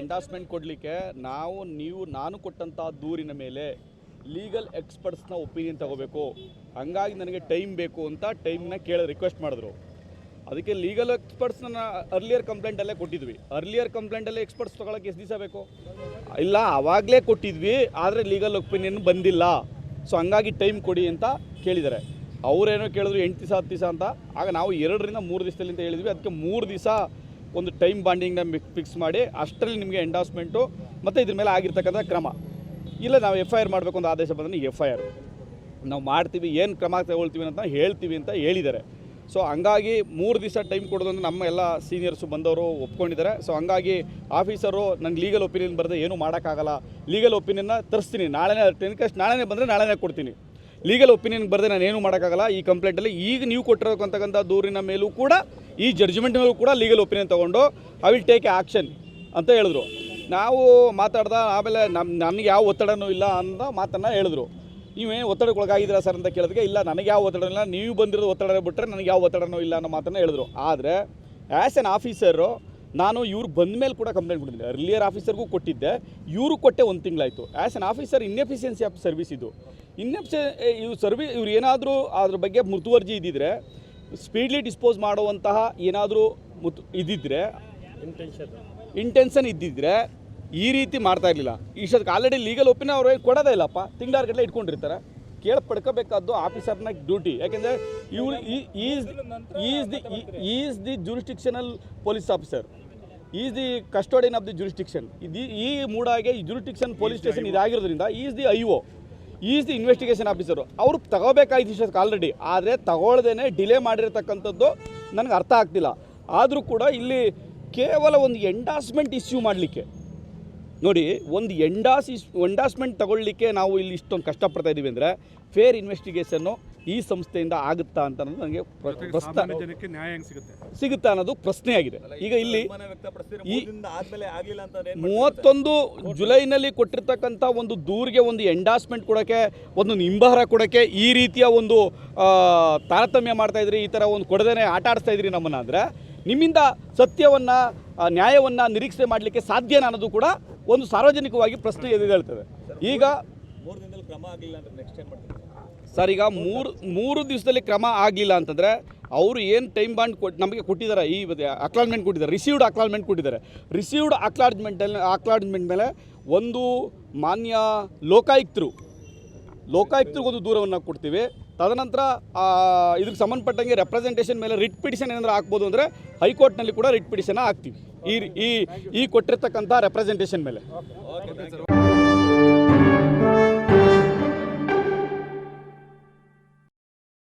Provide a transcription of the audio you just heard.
Endorsement ಕೊಡಲಿಕ್ಕೆ ನಾವು, ನೀವು, ನಾನು ಕೊಟ್ಟಂಥ ದೂರಿನ ಮೇಲೆ ಲೀಗಲ್ ಎಕ್ಸ್ಪರ್ಟ್ಸ್ನ ಒಪಿನಿಯನ್ ತಗೋಬೇಕು. ಹಂಗಾಗಿ ನನಗೆ ಟೈಮ್ ಬೇಕು ಅಂತ ಟೈಮ್ನ ಕೇಳ ರಿಕ್ವೆಸ್ಟ್ ಮಾಡಿದ್ರು. ಅದಕ್ಕೆ ಲೀಗಲ್ ಎಕ್ಸ್ಪರ್ಟ್ಸ್ನ ಅರ್ಲಿಯರ್ ಕಂಪ್ಲೇಂಟಲ್ಲೇ ಕೊಟ್ಟಿದ್ವಿ. ಅರ್ಲಿಯರ್ ಕಂಪ್ಲೇಂಟಲ್ಲೇ ಎಕ್ಸ್ಪರ್ಟ್ಸ್ ತೊಗೊಳಕ್ಕೆ ಎಷ್ಟು ದಿವಸ ಬೇಕು? ಇಲ್ಲ ಆವಾಗಲೇ ಕೊಟ್ಟಿದ್ವಿ, ಆದರೆ ಲೀಗಲ್ ಒಪಿನಿಯನ್ ಬಂದಿಲ್ಲ. ಸೊ ಹಂಗಾಗಿ ಟೈಮ್ ಕೊಡಿ ಅಂತ ಕೇಳಿದ್ದಾರೆ. ಅವರೇನೋ ಕೇಳಿದ್ರು ಎಂಟು ದಿವಸ, ಹತ್ತು ದಿವಸ ಅಂತ. ಆಗ ನಾವು ಎರಡರಿಂದ ಮೂರು ದಿವಸದಲ್ಲಿ ಅಂತ ಹೇಳಿದ್ವಿ. ಅದಕ್ಕೆ ಮೂರು ದಿವಸ ಒಂದು ಟೈಮ್ ಬಾಂಡಿಂಗ್ನ ಫಿಕ್ಸ್ ಮಾಡಿ ಅಷ್ಟರಲ್ಲಿ ನಿಮಗೆ ಎಂಡಾಸ್ಮೆಂಟು ಮತ್ತು ಇದ್ರ ಮೇಲೆ ಆಗಿರ್ತಕ್ಕಂಥ ಕ್ರಮ. ಇಲ್ಲ ನಾವು ಎಫ್ ಐ ಆರ್ ಮಾಡಬೇಕು ಅಂತ ಆದೇಶ ಬಂದರೆ ಎಫ್ ಐ ಆರ್ ನಾವು ಮಾಡ್ತೀವಿ, ಏನು ಕ್ರಮ ತಗೊಳ್ತೀವಿ ಅಂತ ಹೇಳ್ತೀವಿ ಅಂತ ಹೇಳಿದ್ದಾರೆ. ಸೊ ಹಂಗಾಗಿ ಮೂರು ದಿವಸ ಟೈಮ್ ಕೊಡೋದು ನಮ್ಮ ಎಲ್ಲ ಸೀನಿಯರ್ಸು ಬಂದವರು ಒಪ್ಕೊಂಡಿದ್ದಾರೆ. ಸೊ ಹಂಗಾಗಿ ಆಫೀಸರು ನನಗೆ ಲೀಗಲ್ ಒಪಿನಿಯನ್ ಬರೆದೇ ಏನೂ ಮಾಡೋಕ್ಕಾಗಲ್ಲ. ಲೀಗಲ್ ಒಪಿನಿಯನ್ನ ತರಿಸ್ತೀನಿ. ನಾಳೆನೇ ಟೆನ್ಕಸ್ಟ್ ನಾಳೆನೇ ಬಂದರೆ ನಾಳೆನೇ ಕೊಡ್ತೀನಿ. ಲೀಗಲ್ ಒಪಿನಿಯನ್ ಬರೆದೇ ನಾನು ಏನೂ ಮಾಡೋಕ್ಕಾಗಲ್ಲ. ಈ ಕಂಪ್ಲೇಂಟಲ್ಲಿ ಈಗ ನೀವು ಕೊಟ್ಟಿರತಕ್ಕಂಥ ದೂರಿನ ಮೇಲೂ ಕೂಡ ಈ ಜಡ್ಜ್ಮೆಂಟ್ ಮೇಲೂ ಕೂಡ ಲೀಗಲ್ ಒಪಿನಿಯನ್ ತೊಗೊಂಡು ಐ ವಿಲ್ ಟೇಕ್ ಆ್ಯಕ್ಷನ್ ಅಂತ ಹೇಳಿದ್ರು. ನಾವು ಮಾತಾಡ್ದ ಆಮೇಲೆ ನಮ್ಮ ನನಗೆ ಯಾವ ಒತ್ತಡನೂ ಇಲ್ಲ ಅಂತ ಮಾತನ್ನು ಹೇಳಿದ್ರು. ನೀವೇ ಒತ್ತಡಕ್ಕೆ ಒಳಗಾಗಿದ್ದೀರಾ ಸರ್ ಅಂತ ಕೇಳಿದ್ರೆ ಇಲ್ಲ, ನನಗೆ ಯಾವ ಒತ್ತಡ ಇಲ್ಲ, ನೀವು ಬಂದಿರೋದು ಒತ್ತಡ ಬಿಟ್ಟರೆ ನನಗೆ ಯಾವ ಒತ್ತಡನೂ ಇಲ್ಲ ಅನ್ನೋ ಮಾತನ್ನು ಹೇಳಿದ್ರು. ಆದರೆ ಆ್ಯಸ್ ಎನ್ ಆಫೀಸರು ನಾನು ಇವ್ರು ಬಂದ ಮೇಲೆ ಕೂಡ ಕಂಪ್ಲೇಂಟ್ ಕೊಟ್ಟಿದ್ದೆ ಅರ್ಲಿಯರ್ ಆಫೀಸರ್ಗೂ ಕೊಟ್ಟಿದ್ದೆ, ಇವರು ಕೊಟ್ಟೆ ಒಂದು ತಿಂಗಳಾಯಿತು. As an officer inefficiency of service ಇದು. ಇನ್ಎಫಿಷ ಇವ್ರು ಸರ್ವಿ ಇವ್ರು ಏನಾದರೂ ಅದ್ರ ಬಗ್ಗೆ ಮುತುವರ್ಜಿ ಇದ್ದಿದ್ರೆ ಸ್ಪೀಡ್ಲಿ ಡಿಸ್ಪೋಸ್ ಮಾಡುವಂತಹ ಏನಾದರೂ ಮುತ್ ಇದ್ದಿದ್ರೆ ಇಂಟೆನ್ಷನ್ ಇದ್ದಿದ್ರೆ ಈ ರೀತಿ ಮಾಡ್ತಾ ಇರಲಿಲ್ಲ. ಇಷ್ಟೊತ್ತಿಗೆ ಆಲ್ರೆಡಿ ಲೀಗಲ್ ಒಪಿನಿಯನ್ ಅವ್ರು ಕೊಡೋದೇ ಇಲ್ಲಪ್ಪ. ತಿಂಗಳಾರು ಗಟ್ಟಲೆ ಇಟ್ಕೊಂಡಿರ್ತಾರೆ. ಕೇಳಿ ಪಡ್ಕೋಬೇಕಾದ್ದು ಆಫೀಸರ್ನ ಡ್ಯೂಟಿ ಯಾಕೆಂದರೆ ಇವ್ರು is is the is the jurisdictional police officer is the custodian of the jurisdiction ಇದು ಈ ಮೂಡಾಗೆ ಈ jurisdiction police station ಇದಾಗಿರೋದ್ರಿಂದ is the I O is the investigation officer. ಅವರು ತಗೋಬೇಕಾಯ್ತು ಆಲ್ರೆಡಿ ಆದರೆ ತಗೊಳ್ದೇನೆ ಡಿಲೇ ಮಾಡಿರತಕ್ಕಂಥದ್ದು ನನಗೆ ಅರ್ಥ ಆಗ್ತಿಲ್ಲ. ಆದರೂ ಕೂಡ ಇಲ್ಲಿ ಕೇವಲ ಒಂದು ಎಂಡಾಸ್ಮೆಂಟ್ ಇಶ್ಯೂ ಮಾಡಲಿಕ್ಕೆ. ನೋಡಿ, ಒಂದು ಎಂಡಾಸ್ ಇಸ್ ಎಂಡಾಸ್ಮೆಂಟ್ ತಗೊಳ್ಳಿಕ್ಕೆ ನಾವು ಇಲ್ಲಿ ಇಷ್ಟೊಂದು ಕಷ್ಟಪಡ್ತಾ ಇದ್ದೀವಿ ಅಂದರೆ ಫೇರ್ ಇನ್ವೆಸ್ಟಿಗೇಷನ್ನು ಈ ಸಂಸ್ಥೆಯಿಂದ ಆಗುತ್ತಾ ಅಂತ ಅನ್ನೋದು ನನಗೆ ಪ್ರ- ಜನಕ್ಕೆ ನ್ಯಾಯ ಹೆಂಗ್ ಸಿಗುತ್ತೆ? ಸಿಗುತ್ತಾ ಅನ್ನೋದು ಪ್ರಶ್ನೆಯಾಗಿದೆ. ಈಗ ಇಲ್ಲಿ ಈ ಆದ್ಮೇಲೆ ಆಗ್ಲಿಲ್ಲ ಅಂತ ಏನ್ ಮೂವತ್ತೊಂದು ಜುಲೈನಲ್ಲಿ ಕೊಟ್ಟಿರ್ತಕ್ಕಂಥ ಒಂದು ದೂರಿಗೆ ಒಂದು ಎಂಡಾಸ್ಮೆಂಟ್ ಕೊಡೋಕ್ಕೆ ಒಂದು ನಿಂಬಾರ ಕೊಡೋಕ್ಕೆ ಈ ರೀತಿಯ ಒಂದು ತಾರತಮ್ಯ ಮಾಡ್ತಾ ಇದ್ರಿ ಈ ಥರ ಒಂದು ಕೊಡದೇನೆ ಆಟ ಆಡಿಸ್ತಾ ಇದ್ರಿ ನಮ್ಮನ್ನು ಅಂದರೆ ನಿಮ್ಮಿಂದ ಸತ್ಯವನ್ನು ನ್ಯಾಯವನ್ನು ನಿರೀಕ್ಷೆ ಮಾಡಲಿಕ್ಕೆ ಸಾಧ್ಯನ ಅನ್ನೋದು ಕೂಡ ಒಂದು ಸಾರ್ವಜನಿಕವಾಗಿ ಪ್ರಶ್ನೆ ಎದುರೇಳ್ತದೆ ಈಗ ಮೂರು ದಿನದಲ್ಲಿ ಕ್ರಮ ಆಗಲಿಲ್ಲ ಅಂದ್ರೆ ನೆಕ್ಸ್ಟ್ ಏನ್ ಮಾಡ್ತೀವಿ ಸರ್, ಈಗ ಮೂರು ಮೂರು ದಿವಸದಲ್ಲಿ ಕ್ರಮ ಆಗಲಿಲ್ಲ ಅಂತಂದರೆ ಅವರು ಏನು ಟೈಮ್ ಬಾಂಡ್ ಕೊಟ್ಟು ನಮಗೆ ಕೊಟ್ಟಿದ್ದಾರೆ, ಈ ಅಕ್ಲಾಜ್ಮೆಂಟ್ ಕೊಟ್ಟಿದ್ದಾರೆ ರಿಸೀವ್ಡ್ ಅಕ್ಲಾಜ್ಮೆಂಟ್ ಕೊಟ್ಟಿದ್ದಾರೆ. ರಿಸೀವ್ಡ್ ಅಕ್ಲಾಜ್ಮೆಂಟಲ್ಲಿ ಅಕ್ಲಾಜ್ಮೆಂಟ್ ಮೇಲೆ ಒಂದು ಮಾನ್ಯ ಲೋಕಾಯುಕ್ತರು ಲೋಕಾಯುಕ್ತರಿಗೆ ಒಂದು ದೂರವನ್ನು ಕೊಡ್ತೀವಿ. ತದನಂತರ ಇದಕ್ಕೆ ಸಂಬಂಧಪಟ್ಟಂಗೆ ರೆಪ್ರೆಸೆಂಟೇಷನ್ ಮೇಲೆ ರಿಟ್ ಪಿಟಿಷನ್ ಏನಾದರೂ ಹಾಕ್ಬೋದು ಅಂದರೆ ಹೈಕೋರ್ಟ್ನಲ್ಲಿ ಕೂಡ ರಿಟ್ ಪಿಟಿಷನ್ ಹಾಕ್ತೀವಿ. ಈ ಈ ಕೊಟ್ಟಿರ್ತಕ್ಕಂಥ ರೆಪ್ರೆಸೆಂಟೇಷನ್ ಮೇಲೆ.